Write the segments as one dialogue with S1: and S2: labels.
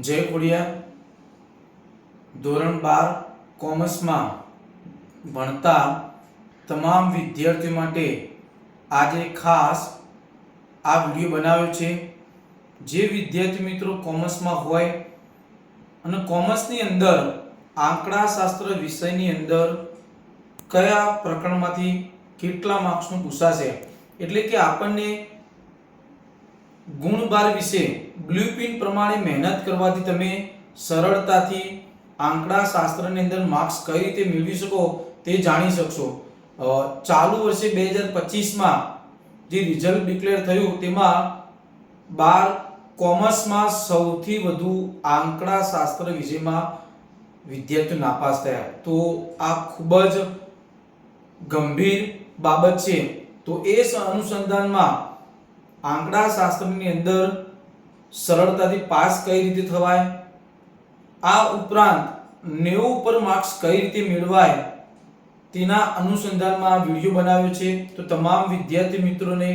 S1: જય ખોડિયા ધોરણ બાર, કોમર્સમાં ભણતા તમામ વિદ્યાર્થીઓ માટે આજે ખાસ આ વીડિયો બનાવ્યો છે. જે વિદ્યાર્થી મિત્રો કોમર્સમાં હોય અને કોમર્સની અંદર આંકડા શાસ્ત્ર વિષયની અંદર કયા પ્રકરણમાંથી કેટલા માર્ક્સનું પૂછાશે એટલે કે આપણને ગુણબાર વિશે બ્લુપ્રિન્ટ પ્રમાણે મહેનત કરવાથી તમે સરળતાથી આંકડા શાસ્ત્રની અંદર માર્ક્સ કઈ રીતે મેળવી શકો તે જાણી શકશો. ચાલુ વર્ષે બે હજાર પચીસમાં જે રિઝલ્ટ ડિક્લેર થયું તેમાં બાર કોમર્સમાં સૌથી વધુ આંકડા શાસ્ત્ર વિષયમાં વિદ્યાર્થીઓ નાપાસ થયા. તો આ ખૂબ જ ગંભીર બાબત છે. તો એ અનુસંધાનમાં આંકડા શાસ્ત્રની અંદર સરળતાથી પાસ કઈ રીતે થવાય? આ ઉપરાંત નેવું ઉપર માર્ક્સ કઈ રીતે મેળવાય? તેના અનુસંધાનમાં આ વીડિયો બનાવ્યો છે. તો તમામ વિદ્યાર્થી મિત્રોને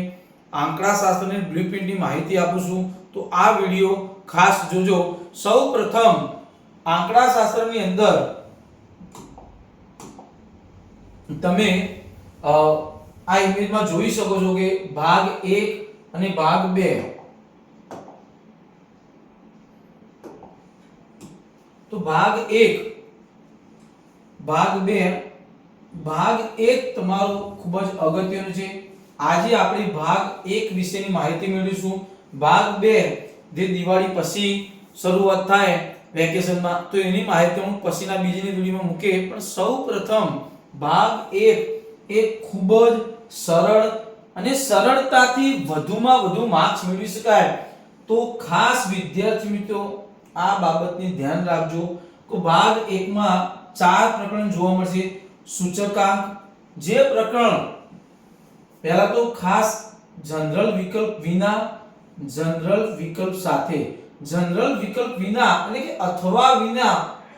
S1: આંકડા શાસ્ત્રની બ્લુપ્રિન્ટની માહિતી આપું છું. તો આ વીડિયો ખાસ જોજો. સૌ પ્રથમ આંકડા શાસ્ત્રની અંદર તમે આ ઇમેજમાં જોઈ શકો છો કે ભાગ 1 અને ભાગ બે. તો ભાગ એક. ભાગ બે. ભાગ એક તમારો ખૂબ જ અગત્યનો છે. આજે આપણે ભાગ એક વિશેની માહિતી મેળવીશું. ભાગ બે જે દિવાળી પછી શરૂઆત થાય વેકેશનમાં, તો એની માહિતી હું પછીના બીજીની વિડીયોમાં મૂકે પણ સૌ પ્રથમ ભાગ એક એ ખૂબ જ સરળ અને સરળતાથી વધુમાં વધુ માર્ક્સ મેળવી શકાય. તો ખાસ વિદ્યાર્થી મિત્રો, આ બાબતને ધ્યાન રાખજો. કે ભાગ 1 માં ચાર પ્રકરણ જોવા મળશે. સૂચકાંક. જે પ્રકરણ પહેલા તો ખાસ જનરલ વિકલ્પ વિના, જનરલ વિકલ્પ સાથે. જનરલ વિકલ્પ વિના એટલે કે અથવા વિના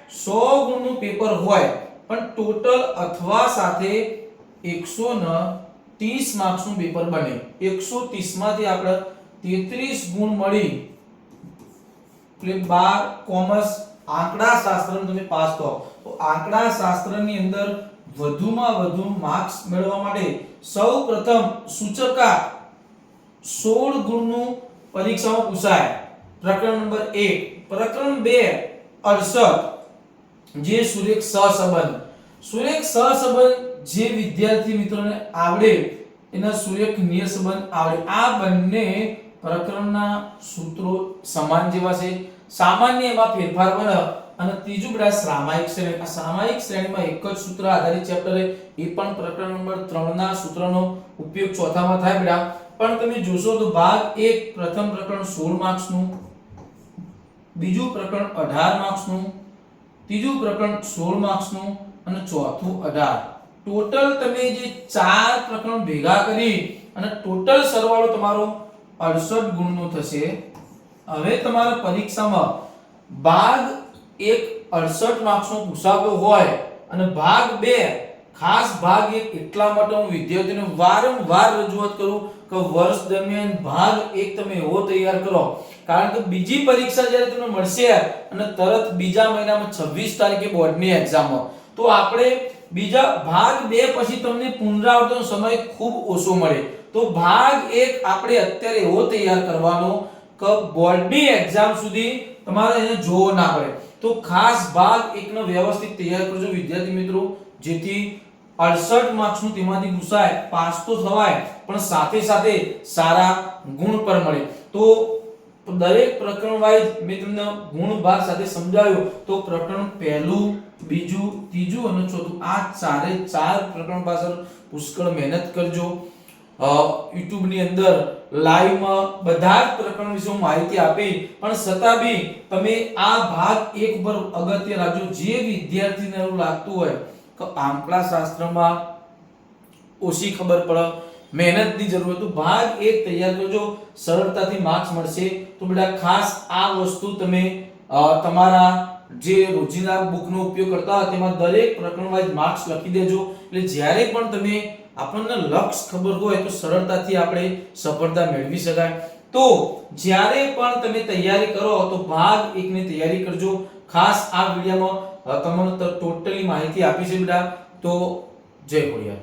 S1: 100 ગુણનું પેપર હોય, પણ ટોટલ અથવા સાથે 130 માર્ક્સનું પેપર બને. 130 માંથી આપણે 33 ગુણ મળી. એટલે બાર કોમર્સ આંકડા શાસ્ત્રમાં તમે પાસ થો. તો આંકડા શાસ્ત્રની અંદર વધુમાં વધુ માર્ક્સ મેળવવા માટે સૌ પ્રથમ સૂચકાંક 16 ગુણનું પરીક્ષામાં પૂછાય. પ્રકરણ નંબર 1 પ્રકરણ 2 68 જે સુરેખ સહસંબંધ. સુરેખ સહસંબંધ જે વિદ્યાર્થી મિત્રોને આવડે, એના સુરેખ નિયત સંબંધ આવડે. આ બંને પ્રકરણના સૂત્રો સમાન જેવા છે. સામાન્ય એમાં ફેરફાર પણ અને ત્રીજું બધા સામાયિક શ્રેણી. આ સામાયિક શ્રેણીમાં એક જ સૂત્ર આધારિત ચેપ્ટર એ પણ પ્રકરણ નંબર 3 ના સૂત્રનો ઉપયોગ ચોથામાં થાય બેટા. પણ તમે જોશો તો ભાગ 1 પ્રથમ પ્રકરણ 16 માર્ક્સનું, બીજું પ્રકરણ 18 માર્ક્સનું, ત્રીજું પ્રકરણ 16 માર્ક્સનું અને ચોથું 18 ટોટલ તમે જે ચાર પ્રકરણ ભેગા કરી અને ટોટલ સરવાળો તમારો 68 ગુણનો થશે. હવે તમારા પરીક્ષામાં ભાગ 1 68 માર્ક્સનો પૂછાતો હોય અને ભાગ 2 ખાસ ભાગ 1 એટલા માટે હું વિદ્યાર્થીઓને વારંવાર રજૂઆત કરું કે વર્ષ દરમિયાન ભાગ 1 તમે એવો તૈયાર કરો. કારણ કે બીજી પરીક્ષા જ્યારે તમને મળશે અને તરત બીજા મહિનામાં 26 તારીખે બોર્ડની એક્ઝામ તો આપણે બીજા ભાગ 2 પછી તમને પુનરાવર્તન સમય ખૂબ ઓછો મળે. તો ભાગ 1 આપણે અત્યારે એવો તૈયાર કરવાનો કે બોર્ડની એક્ઝામ સુધી તમારે એને જોવો ના પડે. તો ખાસ ભાગ 1 નો વ્યવસ્થિત તૈયાર કરજો વિદ્યાર્થી મિત્રો. જેથી 68 માર્ક્સનું તેમાંથી પૂછાય પાસ તો થવાય, પણ સાથે સાથે સારા ગુણ પર મળે. તો દરેક પ્રકરણ વાઇઝ મેં તમને ગુણ ભાગ સાથે સમજાવ્યું. તો પ્રકરણ પહેલું, બીજું, ત્રીજું અને ચોથું, આ ચારે ચાર પ્રકરણ પાછળ પુષ્કળ મહેનત કરજો. યુટ્યુબની અંદર લાઈવમાં બધા જ પ્રકરણ વિશે હું માહિતી આપી પણ છતાં બી તમે આ ભાગ એક ઉપર અગત્ય રાખજો. જે વિદ્યાર્થીને એવું લાગતું હોય, કે આંકડા શાસ્ત્રમાં ઓછી ખબર પડે મહેનતની જરૂર હતું. ભાગ એક તૈયાર કરજો. સરળતાથી માર્ક્સ મળશે. તો બેટા, ખાસ આ વસ્તુ તમે તમારા જે રોજિંદા બુકનો ઉપયોગ કરતા હોય તેમાં દરેક પ્રકરણ વાઇઝ માર્ક્સ લખી દેજો. એટલે જ્યારે પણ તમે આપણને લક્ષ્ય ખબર હોય તો સરળતાથી આપણે સફળતા મેળવી શકાય. તો જ્યારે પણ તમે તૈયારી કરો તો ભાગ એકની તૈયારી કરજો. ખાસ આ વિડીયોમાં તમને ટોટલી માહિતી આપી છે બેટા. તો જય ખોડિયાર.